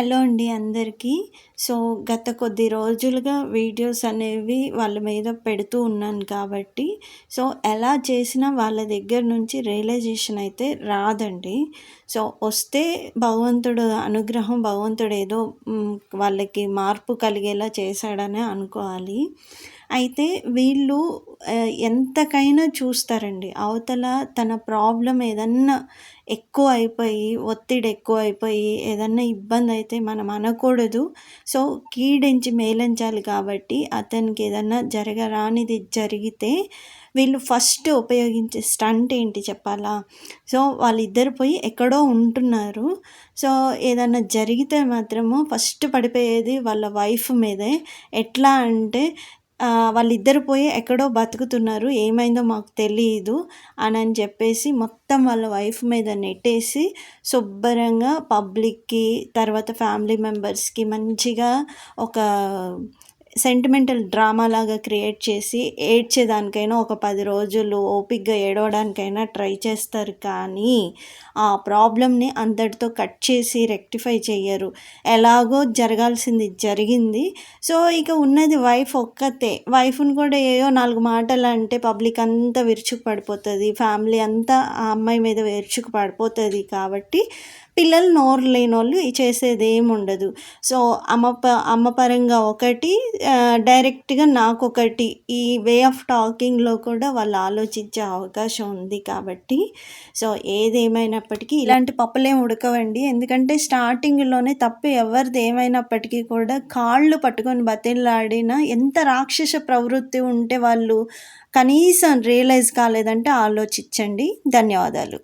Hello అండి అందరికీ. So గత కొద్ది రోజులుగా వీడియోస్ అనేవి వాళ్ళ మీద పెడుతూ ఉన్నాను కాబట్టి సో ఎలా చేసినా వాళ్ళ దగ్గర నుంచి రియలైజేషన్ అయితే రాదండి. సో వస్తే భగవంతుడు అనుగ్రహం భగవంతుడు ఏదో వాళ్ళకి మార్పు కలిగేలా చేశాడనే అనుకోవాలి. అయితే వీళ్ళు ఎంతకైనా చూస్తారండి. అవతల తన ప్రాబ్లం ఏదన్నా ఎక్కువ అయిపోయి ఒత్తిడి ఎక్కువ అయిపోయి ఏదన్నా ఇబ్బంది అయితే మనం అనకూడదు. సో కీడించి మేలించాలి కాబట్టి అతనికి ఏదన్నా జరగరానిది జరిగితే వీళ్ళు ఫస్ట్ ఉపయోగించే స్టంట్ ఏంటి చెప్పాలా? సో వాళ్ళిద్దరు పోయి ఎక్కడో ఉంటున్నారు. సో ఏదన్నా జరిగితే మాత్రము ఫస్ట్ పడిపోయేది వాళ్ళ వైఫ్ మీదే. ఎట్లా అంటే వాళ్ళిద్దరు పోయి ఎక్కడో బతుకుతున్నారు. ఏమైందో మాకు తెలియదు అని అని చెప్పేసి మొత్తం వాళ్ళ వైఫ్ మీద నెట్టేసి శుభ్రంగా పబ్లిక్కి తర్వాత ఫ్యామిలీ మెంబర్స్కి మంచిగా ఒక సెంటిమెంటల్ డ్రామా లాగా క్రియేట్ చేసి ఏడ్చేదానికైనా ఒక పది రోజులు ఓపిక్గా ఏడవడానికైనా ట్రై చేస్తారు. కానీ ఆ ప్రాబ్లమ్ని అంతటితో కట్ చేసి రెక్టిఫై చెయ్యరు. ఎలాగో జరగాల్సింది జరిగింది. సో ఇక ఉన్నది వైఫ్ ఒక్కతే. వైఫ్ని కూడా ఏయో నాలుగు మాటలు అంటే పబ్లిక్ అంతా విరుచుకు పడిపోతుంది ఫ్యామిలీ అంతా ఆ అమ్మాయి మీద విరుచుకు పడిపోతుంది కాబట్టి పిల్లలు నోరు లేని వాళ్ళు చేసేది ఏమి ఉండదు. సో అమ్మ ప అమ్మ పరంగా ఒకటి డైరెక్ట్గా నాకు ఒకటి ఈ వే ఆఫ్ టాకింగ్లో కూడా వాళ్ళు ఆలోచించే అవకాశం ఉంది కాబట్టి. సో ఏదేమైనప్పటికీ ఇలాంటి పప్పులేం ఉడకవండి. ఎందుకంటే స్టార్టింగ్లోనే తప్పు ఎవరిది ఏమైనప్పటికీ కూడా కాళ్ళు పట్టుకొని బతిలాడిన ఎంత రాక్షస ప్రవృత్తి ఉంటే వాళ్ళు కనీసం రియలైజ్ కాలేదంటే ఆలోచించండి. ధన్యవాదాలు.